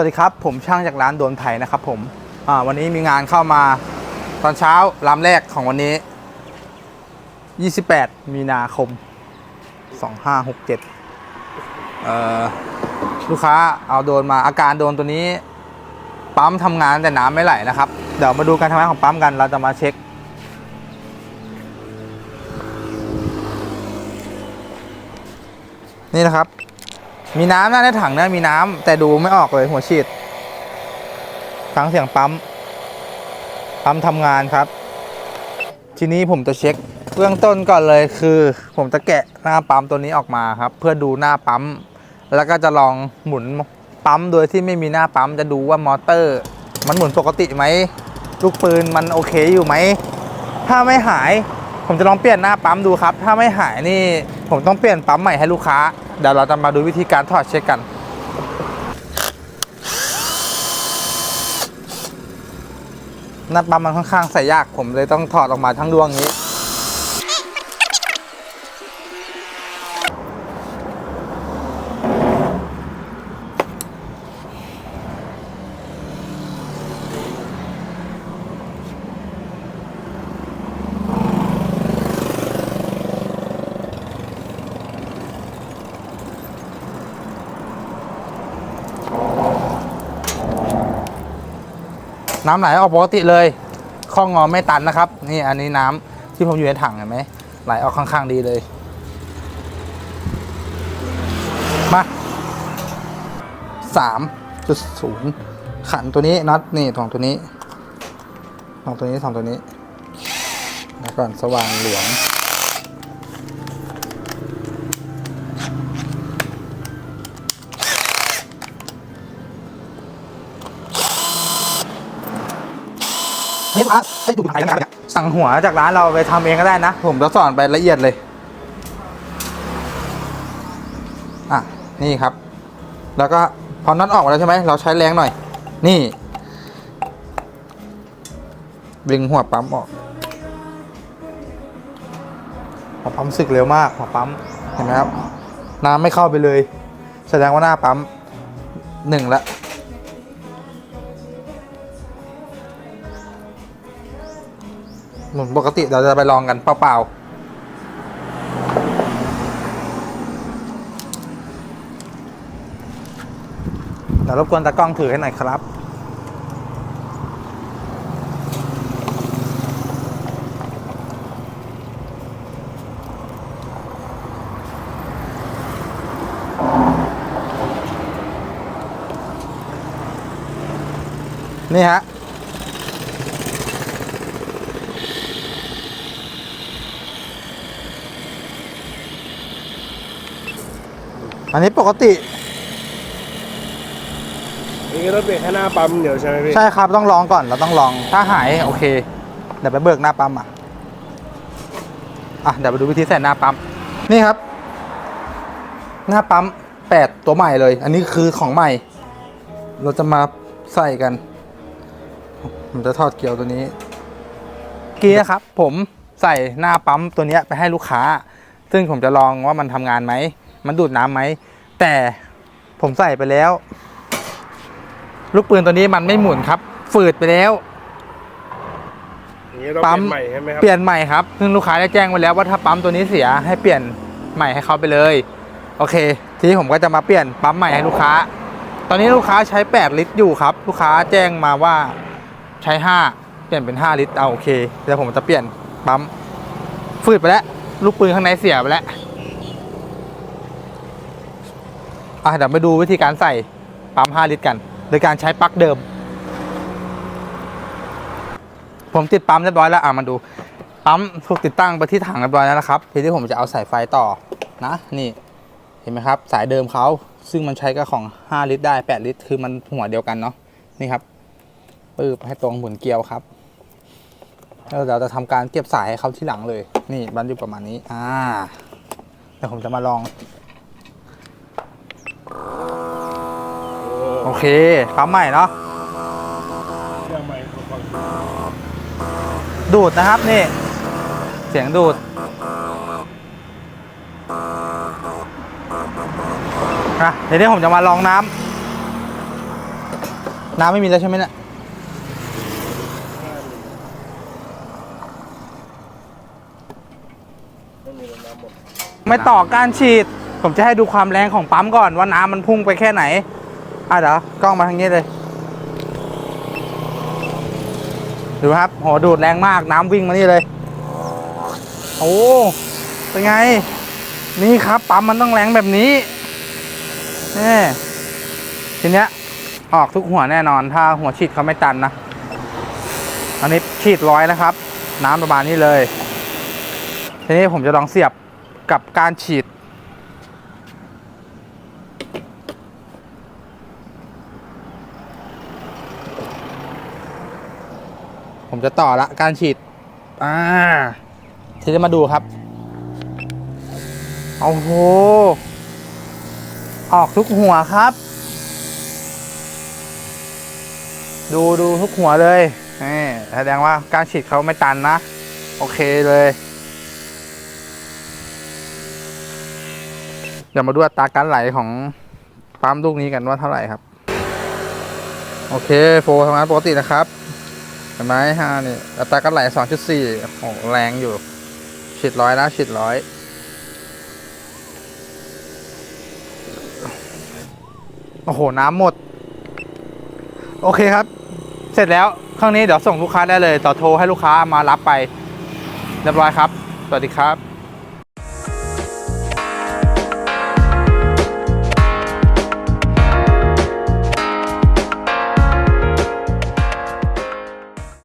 วัสดีครับ ผมช่างจากร้านโดนไผ่นะครับผมวันนี้มีงานเข้ามาตอนเช้าลำแรกของวันนี้ 28 มีนาคม 2567เอ่อลูกค้าเอาโดนมาอาการโดนตัวนี้ ปั๊มทำงานแต่น้ำไม่ไหลนะครับ เดี๋ยวมาดูการทำงานของปั๊มกันเราจะมาเช็ค นี่นะครับ มีน้ำนะในถังนะมีน้ำแต่ดูไม่ออกเลยหัวฉีดฟังเสียงปั๊ม ปั๊มทำงานครับ ทีนี้ผมจะเช็คเบื้องต้นก่อนเลยคือ ผมจะแกะหน้าปั๊มตัวนี้ออกมาครับ เพื่อดูหน้าปั๊ม แล้วก็จะลองหมุนปั๊มโดยที่ไม่มีหน้าปั๊มจะดูว่ามอเตอร์ มันหมุนปกติไหมลูกปืนมันโอเคอยู่ไหม ถ้าไม่หาย ผมจะลองเปลี่ยนหน้าปั๊มดูครับ ถ้าไม่หายนี่ผมต้องเปลี่ยนปั๊มใหม่ให้ลูกค้า เดี๋ยวเราจะมาดูวิธีการถอดเช็คกัน หน้าปั๊มมันค่อนข้างใส่ยาก ผมเลยต้องถอดออกมาทั้งดวงนี้ น้ำไหลออกปกติเลยข้องงอไม่ตันนะครับ นี่อันนี้น้ำที่ผมอยู่ในถังเห็นไหมไหลออกข้างๆดีเลย มาสามจุดศูนย์ขันตัวนี้น็อตนี่ของตัวนี้ของตัวนี้สองตัวนี้แล้วก่อนสว่างหลวง นี่ครับให้ดูถ่ายนะครับสั่งหัวจากร้านเราไปทำเองก็ได้นะ ผมจะสอนไปละเอียดเลย อะ นี่ครับ แล้วก็พอน็อตออกมาแล้วใช่ไหม เราใช้แรงหน่อย นี่ดึงหัวปั๊มออก หัวปั๊มสึกเร็วมาก หัวปั๊ม เห็นไหมครับ น้ำไม่เข้าไปเลย แสดงว่าหน้าปั๊มหนึ่งละ หมุนปกติเราจะไปลองกันเปล่าๆเดี๋ยวรบกวนตากล้องถือให้หน่อยครับนี่ฮะ อันนี้ปกติ นี่ก็ต้องเปลี่ยนแค่หน้าปั๊มเดี๋ยวใช่ไหมพี่ ใช่ครับต้องลองก่อนเราต้องลองถ้าหายโอเค เดี๋ยวไปเบิกหน้าปั๊มอะอะเดี๋ยวไปดูวิธีใส่หน้าปั๊มนี่ครับ หน้าปั๊มแปดตัวใหม่เลย อันนี้คือของใหม่ เราจะมาใส่กันผมจะทอดเกลียวตัวนี้เมื่อกี้นะครับ ผมใส่หน้าปั๊มตัวเนี้ยไปให้ลูกค้า ซึ่งผมจะลองว่ามันทำงานไหม มันดูดน้ำไหม แต่ผมใส่ไปแล้ว ลูกปืนตัวนี้มันไม่หมุนครับ ฝืดไปแล้วอย่างนี้ต้องเปปั๊มลี่ยนใหม่ใช่ไหมครับเปลี่ยนใหม่ครับซึ่งลูกค้าได้แจ้งไว้แล้วว่าถ้าปั๊มตัวนี้เสียให้เปลี่ยนใหม่ให้เขาไปเลย โอเค ทีนี้ผมก็จะมาเปลี่ยนปั๊มใหม่ให้ลูกค้า ตอนนี้ลูกค้าใช้ 8 ลิตรอยู่ครับ ลูกค้าแจ้งมาว่าใช้ 5 เปลี่ยนเป็น 5 ลิตรเอาโอเคเดี๋ยวผมจะเปลี่ยนปั๊มฝืดไปแล้ว ลูกปืนข้างในเสียไปแล้ว อะเดี๋ยวไปดูวิธีการใส่ปั๊ม 5 ลิตรกัน โดยการใช้ปลั๊กเดิม ผมติดปั๊มเรียบร้อยแล้วอะมาดู ปั๊มถูกติดตั้งไปที่ถังเรียบร้อยแล้วนะครับทีนี้ผมจะเอาสายไฟต่อนะนี่เห็นไหมครับ สายเดิมเขาซึ่งมันใช้กับของ 5 ลิตรได้ 8 ลิตร คือมันหัวเดียวกันเนาะนี่ครับปืบให้ตรงหมุนเกลียวครับแล้วเราจะทำการเก็บสายให้เขาที่หลังเลย นี่บันอยู่ประมาณนี้ อ่าเดี๋ยวผมจะมาลอง โอเคปั๊มใหม่เนาะเครื่องใหม่ของก่อนดูดนะครับนี่ เสียงดูดนะเดี๋ยวนี้ผมจะมาลองน้ำ น้ำไม่มีแล้วใช่ไหมเนี่ยไม่มีน้ำหมดไม่ต่อการฉีด ผมจะให้ดูความแรงของปั๊มก่อนว่าน้ำมันพุ่งไปแค่ไหน อะเดี๋ยวกล้องมาทางนี้เลย ดูครับโหดูดแรงมากน้ำวิ่งมานี่เลย โอ้เป็นไง นี่ครับปั๊มมันต้องแรงแบบนี้นี่ทีเนี้ยออกทุกหัวแน่นอน ถ้าหัวฉีดเขาไม่ตันนะ อันนี้ฉีดร้อยนะครับ น้ำประมาณนี้เลย ทีนี้ผมจะลองเสียบกับการฉีด ผมจะต่อละการฉีด อ่า ทีนี้มาดูครับ โอ้โห ออกทุกหัวครับ ดูดูทุกหัวเลยนี่แสดงว่าการฉีดเขาไม่ตันนะ โอเคเลย เดี๋ยวมาดูอัตราการไหลของปั๊มลูกนี้กันว่าเท่าไหร่ครับ โอเค โฟร์ทำงานปกตินะครับ ห็นไหมฮะนี่อัตราการไหลสองจุดสี่โอ้แรงอยู่ฉีดร้อยแล้วฉีดร้อยโอ้โห น้ำหมด โอเคครับ เสร็จแล้วครั้งนี้เดี๋ยวส่งลูกค้าได้เลยต่อโทรให้ลูกค้ามารับไป เรียบร้อยครับ สวัสดีครับ